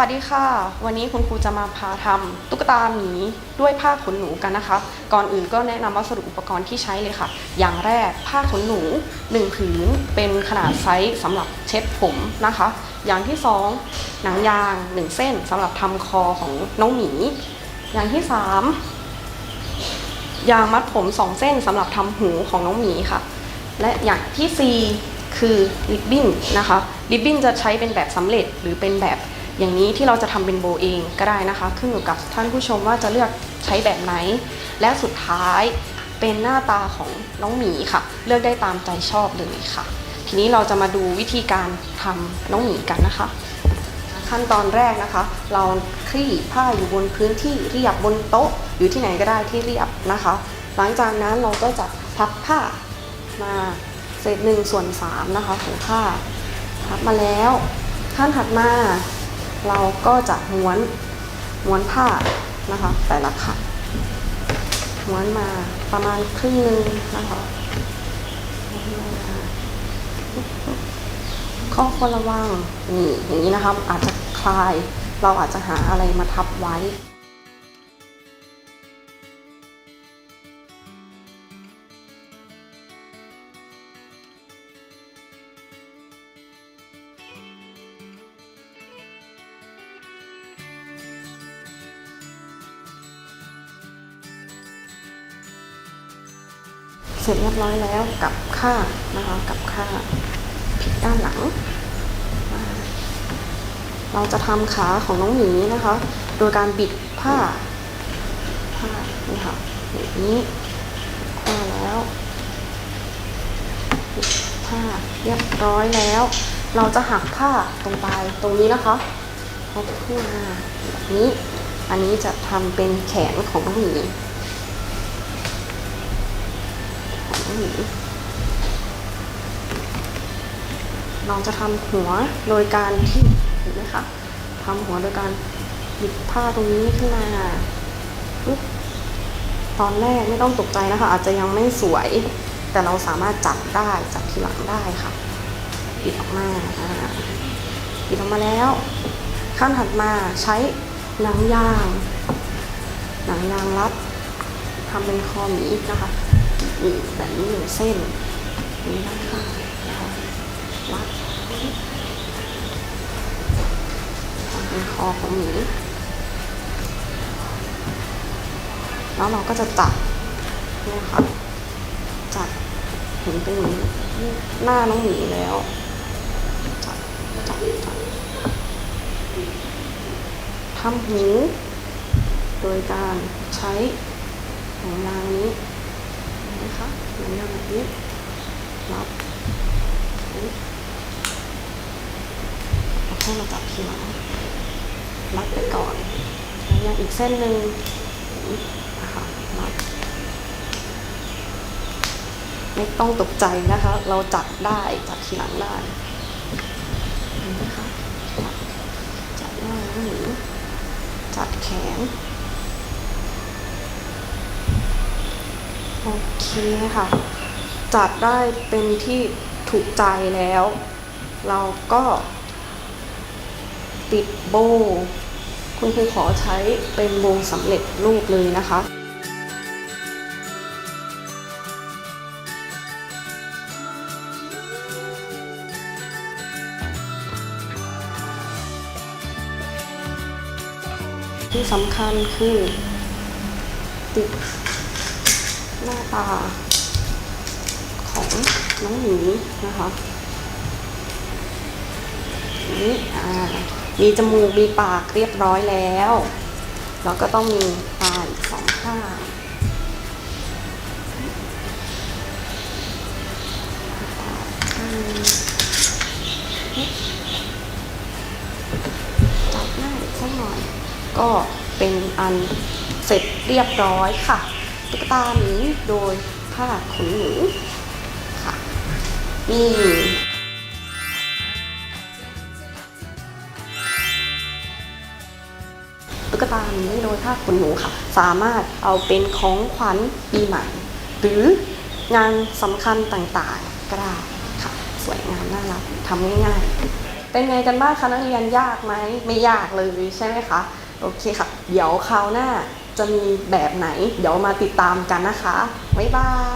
วัสดีค่ะ วันนี้คุณครูจะมาพาทำตุ๊กตาหมีด้วยผ้าขนหนูกันนะคะ ก่อนอื่นก็แนะนำวัสดุอุปกรณ์ที่ใช้เลยค่ะ อย่างแรกผ้าขนหนู 1 ผืนเป็นขนาดไซส์สำหรับเช็ดผมนะคะ อย่างที่ 2 หนังยาง 1 เส้นสำหรับทำคอของน้องหมี อย่างที่ 3 ยางมัดผม 2 เส้นสำหรับทำหูของน้องหมีค่ะ และอย่างที่ 4 คือริบบิ้นนะคะริบบิ้นจะใช้เป็นแบบสำเร็จหรือเป็นแบบ อย่างนี้ที่เราจะทำเป็นโบเองก็ได้นะคะ ขึ้นอยู่กับท่านผู้ชมว่าจะเลือกใช้แบบไหน และสุดท้ายเป็นหน้าตาของน้องหมีค่ะ เลือกได้ตามใจชอบเลยค่ะ ทีนี้เราจะมาดูวิธีการทำน้องหมีกันนะคะ ขั้นตอนแรกนะคะ เราคลี่ผ้าอยู่บนพื้นที่เรียบบนโต๊ะหรือที่ไหนก็ได้ที่เรียบนะคะ หลังจากนั้นเราก็จะพับผ้ามาเศษหนึ่งส่วนสามนะคะของผ้าพับมาแล้วขั้นถัดมา เราก็จะม้วนม้วนผ้านะคะ แต่ละขัดม้วนมาประมาณครึ่งนึงนะคะข้อควรระวังนี่อย่างนี้นะคะอาจจะคลาย เราอาจจะหาอะไรมาทับไว้ เสร็จเรียบร้อยแล้วกับข้านะคะกับข้าผิดด้านหลัง เราจะทำขาของน้องหมีนะคะ โดยการบิดผ้าผ้านี่ค่ะอย่างนี้ผ้าแล้วบิดผ้าเรียบร้อยแล้ว เราจะหักผ้าตรงปลายตรงนี้นะคะเอาขึ้นมาแบบนี้ อันนี้จะทำเป็นแขนของน้องหมี เราจะทำหัวโดยการที่เห็นไหมคะทำหัวโดยการบิดผ้าตรงนี้ขึ้นมาปึ๊บตอนแรกไม่ต้องตกใจนะคะ อาจจะยังไม่สวย แต่เราสามารถจับได้จับทีหลังได้ค่ะบิดออกมาอ่าบิดออกมาแล้ว ขั้นถัดมาใช้หนังยาง หนังยางรัดทำเป็นคอหมีนะคะ นี่แบบนี้หนึ่งเส้นนี้นข้างนะคะวัดทำเป็นคอของหมีแล้วเราก็จะจับนี่ค่ะจับเห็นเป็นหมีหน้าน้องหมีแล้วจับจับจับทำหูโดยการใช้หนังยางนี้ นะคะหนังยางแบบนี้รับเอาให้มาจับทีหลังรัดไปก่อนหนังยางอีกเส้นหนึ่งนี่นะคะรัดไม่ต้องตกใจนะคะ เราจับได้จับทีหลังได้เห็นไหมคะจับจับหน้าหนูจับแขน โอเคค่ะ จัดได้เป็นที่ถูกใจแล้ว เราก็ติดโบว์คุณครูขอใช้เป็นโบว์สำเร็จรูปเลยนะคะที่สำคัญคือติด หน้าตาของน้องหมีนะคะนี่อ่ามีจมูกมีปากเรียบร้อยแล้ว แล้วก็ต้องมีตาอีกสองข้างตาข้างหนึ่งจับหน้าอีกสักหน่อย ก็เป็นอันเสร็จเรียบร้อยค่ะ ตุ๊กตาหมีโดยผ้าขนหนูค่ะนี่ตุ๊กตาหมีโดยผ้าขนหนูค่ะ สามารถเอาเป็นของขวัญปีใหม่ หรืองานสำคัญต่างๆ ก็ได้ค่ะ สวยงามน่ารักทำง่ายๆ เป็นไงกันบ้างคะนักเรียนยากไหมไม่ยากเลยใช่ไหมคะ โอเคค่ะ เดี๋ยวคราวหน้า จะมีแบบไหน เดี๋ยวมาติดตามกันนะคะ บ๊ายบาย